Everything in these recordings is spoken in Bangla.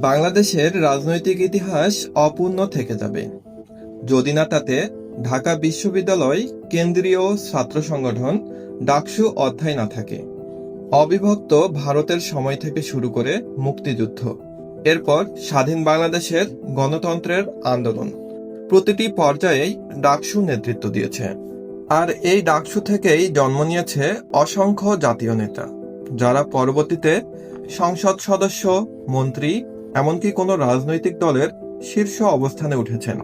বাংলাদেশের রাজনৈতিক ইতিহাস অপূর্ণ থেকে যাবে। যদি না তাতে, ঢাকা বিশ্ববিদ্যালয় কেন্দ্রীয় ছাত্র সংগঠন ডাকসু অধ্যায় না থাকে। অবিভক্ত ভারতের সময় থেকে শুরু করে মুক্তিযুদ্ধ। এরপর স্বাধীন বাংলাদেশের গণতন্ত্রের আন্দোলন। প্রতিটি পর্যায়েই ডাকসু নেতৃত্ব দিয়েছে। আর এই ডাকসু থেকেই জন্ম নিয়েছে অসংখ্য জাতীয় নেতা, যারা পরবর্তীতে সংসদ সদস্য, মন্ত্রী এমনকি কোনো রাজনৈতিক দলের শীর্ষ অবস্থানে উঠেছেন।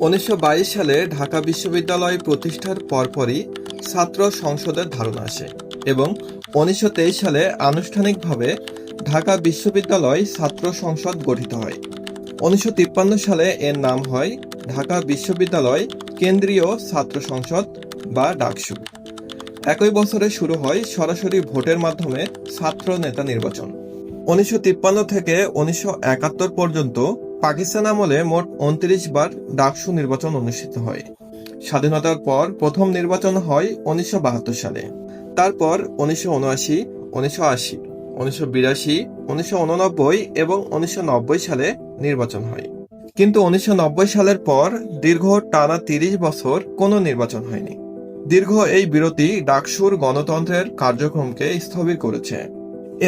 উনিশশো বাইশ সালে ঢাকা বিশ্ববিদ্যালয় প্রতিষ্ঠার পরপরই ছাত্র সংসদের ধারণা আসে এবং উনিশশো তেইশ সালে আনুষ্ঠানিকভাবে ঢাকা বিশ্ববিদ্যালয় ছাত্র সংসদ গঠিত হয়। উনিশশো তিপ্পান্ন সালে এর নাম হয় ঢাকা বিশ্ববিদ্যালয় কেন্দ্রীয় ছাত্র সংসদ বা ডাকসু। একই বছরে শুরু হয় সরাসরি ভোটের মাধ্যমে ছাত্র নেতা নির্বাচন। উনিশশো তিপ্পান্ন থেকে উনিশশো একাত্তর পর্যন্ত পাকিস্তান আমলে মোট উনত্রিশ বার ডাকসু নির্বাচন অনুষ্ঠিত হয়। স্বাধীনতার পর প্রথম নির্বাচন হয় উনিশশো বাহাত্তর সালে। তারপর উনিশশো উনআশি, উনিশশো আশি, উনিশশো বিরাশি, উনিশশো উননব্বই এবং উনিশশো নব্বই সালে নির্বাচন হয়। কিন্তু উনিশশো নব্বই সালের পর দীর্ঘ টানা তিরিশ বছর কোনো নির্বাচন হয়নি। দীর্ঘ এই বিরতি ডাকসুর গণতন্ত্রের কার্যক্রমকে স্থবির করেছে।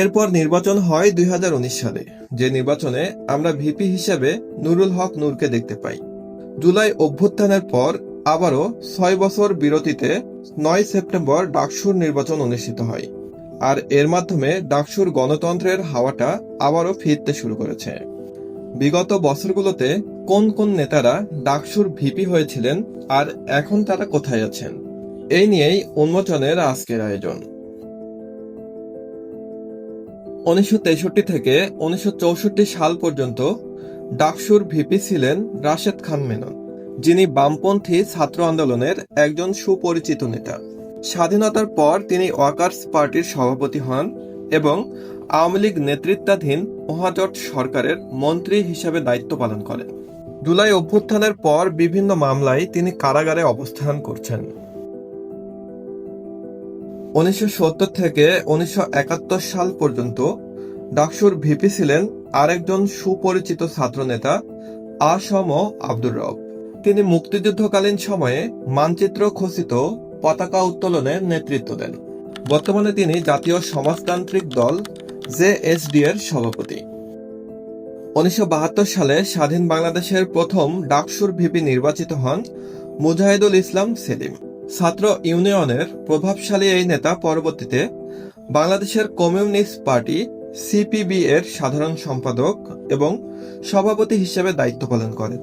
এরপর নির্বাচন হয় দুই হাজার উনিশ সালে, যে নির্বাচনে আমরা ভিপি হিসেবে নুরুল হক নূরকে দেখতে পাই। জুলাই অভ্যুত্থানের পর আবারও ছয় বছর বিরতিতে নয় সেপ্টেম্বর ডাকসুর নির্বাচন অনুষ্ঠিত হয়, আর এর মাধ্যমে ডাকসুর গণতন্ত্রের হাওয়াটা আবারও ফিরতে শুরু করেছে। বিগত বছরগুলোতে কোন কোন নেতারা ডাকসুর ভিপি হয়েছিলেন আর এখন তারা কোথায় আছেন, এই নিয়েই উন্মোচনের আজকের আয়োজন। উনিশশো তেষট্টি থেকে উনিশশো চৌষট্টি সাল পর্যন্ত ডাকসুর ভিপি ছিলেন রাশেদ খান মেনন, যিনি বামপন্থী ছাত্র আন্দোলনের একজন সুপরিচিত নেতা। স্বাধীনতার পর তিনি ওয়াকার্স পার্টির সভাপতি হন এবং আওয়ামী লীগ নেতৃত্বাধীন মহাজোট সরকারের মন্ত্রী হিসেবে দায়িত্ব পালন করেন। জুলাই অভ্যুত্থানের পর বিভিন্ন মামলায় তিনি কারাগারে অবস্থান করছেন। উনিশশো সত্তর থেকে উনিশশো একাত্তর সাল পর্যন্ত ডাকসুর ভিপি ছিলেন আরেকজন সুপরিচিত ছাত্রনেতা আসম আব্দুর রব। তিনি মুক্তিযুদ্ধকালীন সময়ে মানচিত্র খচিত পতাকা উত্তোলনে নেতৃত্ব দেন। বর্তমানে তিনি জাতীয় সমাজতান্ত্রিক দল জেএসডি এর সভাপতি। উনিশশো বাহাত্তর সালে স্বাধীন বাংলাদেশের প্রথম ডাকসুর ভিপি নির্বাচিত হন মুজাহিদুল ইসলাম সেলিম। ছাত্র ইউনিয়নের প্রভাবশালী এই নেতা পরবর্তীতে বাংলাদেশের কমিউনিস্ট পার্টি সিপিবি এর সাধারণ সম্পাদক এবং সভাপতি হিসেবে দায়িত্ব পালন করেন।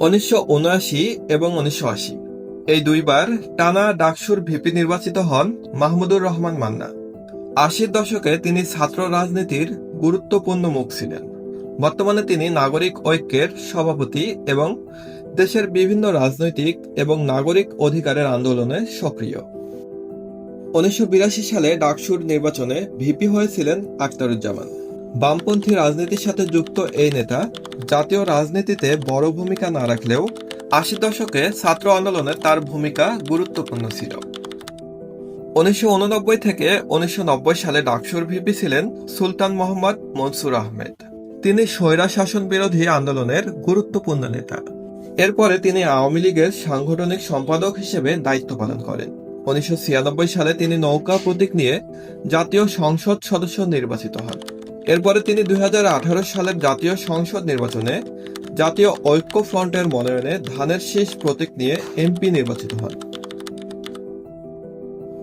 উনিশশো এবং উনিশশো আশি। এই দুইবার টানা ডাকসুর ভিপি নির্বাচিত হন মাহমুদুর রহমান মান্না। আশির দশকে তিনি ছাত্র রাজনীতির গুরুত্বপূর্ণ মুখ ছিলেন। বর্তমানে তিনি নাগরিক ঐক্যের সভাপতি এবং দেশের বিভিন্ন রাজনৈতিক এবং নাগরিক অধিকারের আন্দোলনে সক্রিয়। উনিশশো বিরাশি সালে ডাকসুর নির্বাচনে ভিপি হয়েছিলেন আখতারুজ্জামান। বামপন্থী রাজনীতির সাথে যুক্ত এই নেতা জাতীয় রাজনীতিতে বড় ভূমিকা না রাখলেও আশি দশকে ছাত্র আন্দোলনে তার ভূমিকা গুরুত্বপূর্ণ ছিল। উনিশশো উননব্বই থেকে উনিশশো নব্বই সালে ডাকসুর ভিপি ছিলেন সুলতান মোহাম্মদ মনসুর আহমেদ। তিনি স্বৈরা শাসন বিরোধী আন্দোলনের গুরুত্বপূর্ণ নেতা। এরপরে তিনি আওয়ামী লীগের সাংগঠনিক সম্পাদক হিসেবে দায়িত্ব পালন করেন। উনিশশো ছিয়ানব্বই সালে তিনি নৌকা প্রতীক নিয়ে জাতীয় সংসদ সদস্য নির্বাচিত হন। এরপরে তিনি দুই সালের জাতীয় সংসদ নির্বাচনে জাতীয় ঐক্য ফ্রন্টের মনোনয়নে ধানের শীষ প্রতীক নিয়ে এমপি নির্বাচিত হন।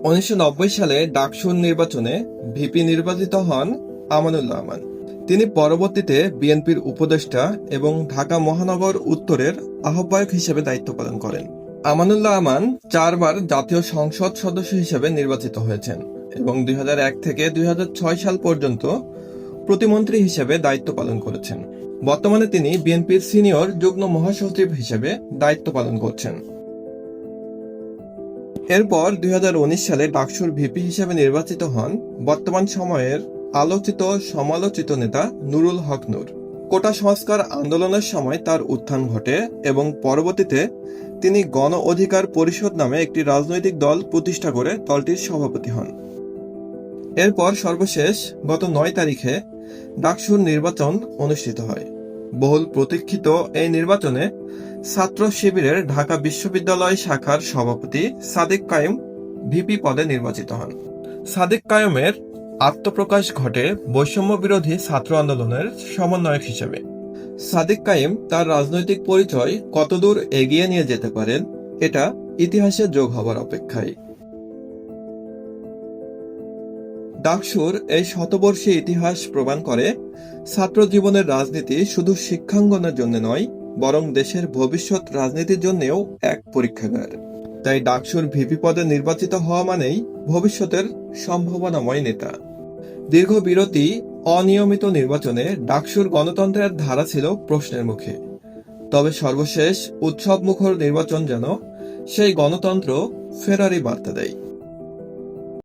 উনিশশো নব্বই সালে ডাকসুন নির্বাচনে ভিপি নির্বাচিত হন আমানুল্লাহ আমান তিনি পরবর্তীতে বিএনপির উপদেষ্টা এবং ঢাকা মহানগর উত্তরের আহ্বায়ক হিসেবে দায়িত্ব পালন করেন। আমানুল্লাহ আমান চারবার জাতীয় সংসদ সদস্য হিসেবে নির্বাচিত হয়েছেন এবং দুই থেকে দুই সাল পর্যন্ত প্রতিমন্ত্রী হিসেবে দায়িত্ব পালন করেছেন। বর্তমানে তিনি বিএনপির সিনিয়র যুগ্ম মহাসচিব হিসেবে দায়িত্ব পালন করছেন। এরপর দুই হাজার উনিশ সালে ডাকসুর ভিপি হিসেবে নির্বাচিত হন। বর্তমান সময়ের আলোচিত সমালোচিত নেতা নুরুল হক নূর। কোটা সংস্কার আন্দোলনের সময় তার উত্থান ঘটে এবং পরবর্তীতে তিনি গণ অধিকার পরিষদ নামে একটি রাজনৈতিক দল প্রতিষ্ঠা করে দলটির সভাপতি হন। এরপর সর্বশেষ গত নয় তারিখে ডাকসুর নির্বাচন অনুষ্ঠিত হয়। বহুল প্রতীক্ষিত এই নির্বাচনে ছাত্র শিবিরের ঢাকা বিশ্ববিদ্যালয় শাখার সভাপতি সাদিক কায়েম ভিপি পদে নির্বাচিত হন। সাদিক কায়েমের আত্মপ্রকাশ ঘটে বৈষম্য বিরোধী ছাত্র আন্দোলনের সমন্বয়ক হিসেবে। সাদিক কায়েম তার রাজনৈতিক পরিচয় কতদূর এগিয়ে নিয়ে যেতে পারেন, এটা ইতিহাসে যোগ হবার অপেক্ষায়। ডাকসুর এই শতবর্ষী ইতিহাস প্রমাণ করে, ছাত্র জীবনের রাজনীতি শুধু শিক্ষাঙ্গনের জন্য নয়, বরং দেশের ভবিষ্যৎ রাজনীতির জন্যও এক পরীক্ষাগার। তাই ডাকসুর ভিপি পদে নির্বাচিত হওয়া মানেই ভবিষ্যতের সম্ভাবনাময় নেতা। দীর্ঘ বিরতি অনিয়মিত নির্বাচনে ডাকসুর গণতন্ত্রের ধারা ছিল প্রশ্নের মুখে। তবে সর্বশেষ উৎসব মুখর নির্বাচন যেন সেই গণতন্ত্র ফেরারি বার্তা দেয়।